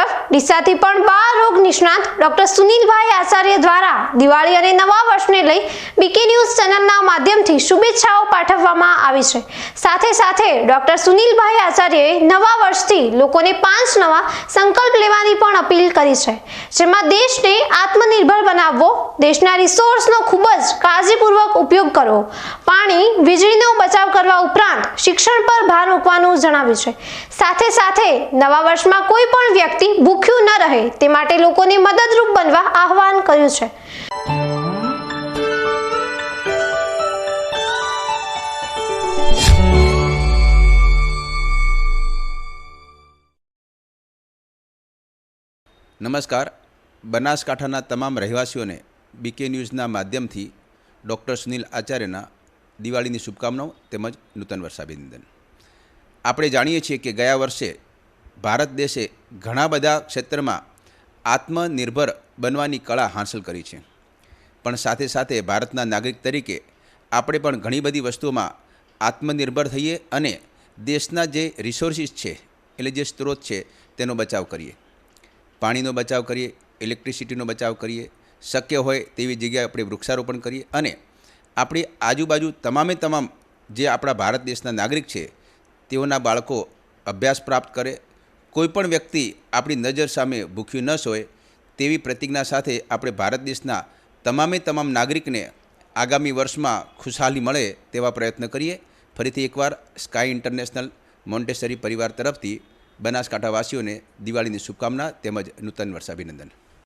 તરફ ડીસાથી પણ બાળ રોગ નિષ્ણાત ડોક્ટર સુનિલભાઈ આચાર્ય દ્વારા દિવાળી અને નવા વર્ષને લઈ બીકે ન્યૂઝ ચેનલના માધ્યમથી શુભેચ્છાઓ પાઠવવામાં આવી છે. સાથે સાથે ડોક્ટર સુનિલભાઈ આચાર્યએ નવા વર્ષથી લોકોને પાંચ નવા સંકલ્પ લેવાની પણ અપીલ કરી છે. જેમાં દેશને આત્મનિર્ભર બનાવવો, દેશના રિસોર્સનો ખૂબ જ કાળજીપૂર્વક ઉપયોગ કરવો, પાણી, વીજળીનો બચાવ કરવા ઉપરાંત શિક્ષણ પર ભાર મૂકવાનું જણાવ્યું છે. સાથે સાથે, નવા વર્ષમાં કોઈ પણ વ્યક્તિ ભૂખ્યું ન રહે, તે માટે લોકોને મદદરૂપ બનવા આહવાન કર્યું છે. નમસ્કાર. બનાસકાંઠાના તમામ રહેવાસીઓને બીકે ન્યૂઝના માધ્યમથી ડૉક્ટર સુનિલ આચાર્યના દિવાળીની શુભકામનાઓ તેમજ નૂતન વર્ષાભિનંદન. આપણે જાણીએ છીએ કે ગયા વર્ષે ભારત દેશે ઘણા બધા ક્ષેત્રમાં આત્મનિર્ભર બનવાની કળા હાંસલ કરી છે. પણ સાથે સાથે ભારતના નાગરિક તરીકે આપણે પણ ઘણી બધી વસ્તુઓમાં આત્મનિર્ભર થઈએ અને દેશના જે રિસોર્સિસ છે, એટલે જે સ્ત્રોત છે, તેનો બચાવ કરીએ. પાણીનો બચાવ કરીએ, ઇલેક્ટ્રિસિટીનો બચાવ કરીએ, શક્ય હોય તેવી જગ્યાએ આપણે વૃક્ષારોપણ કરીએ અને આપણી આજુબાજુ તમામે તમામ જે આપણા ભારત દેશના નાગરિક છે, તેઓના બાળકો અભ્યાસ પ્રાપ્ત કરે કોઈપણ વ્યક્તિ આપણી નજર સામે ભૂખ્યું ન સોય, તેવી પ્રતિજ્ઞા સાથે આપણે ભારત દેશના તમામે તમામ નાગરિકને આગામી વર્ષમાં ખુશહાલી મળે તેવા પ્રયત્ન કરીએ. ફરીથી એકવાર સ્કાય ઇન્ટરનેશનલ મોન્ટેસરી પરિવાર તરફથી બનાસકાંઠાવાસીઓને દિવાળીની શુભકામના તેમજ નૂતન વર્ષાભિનંદન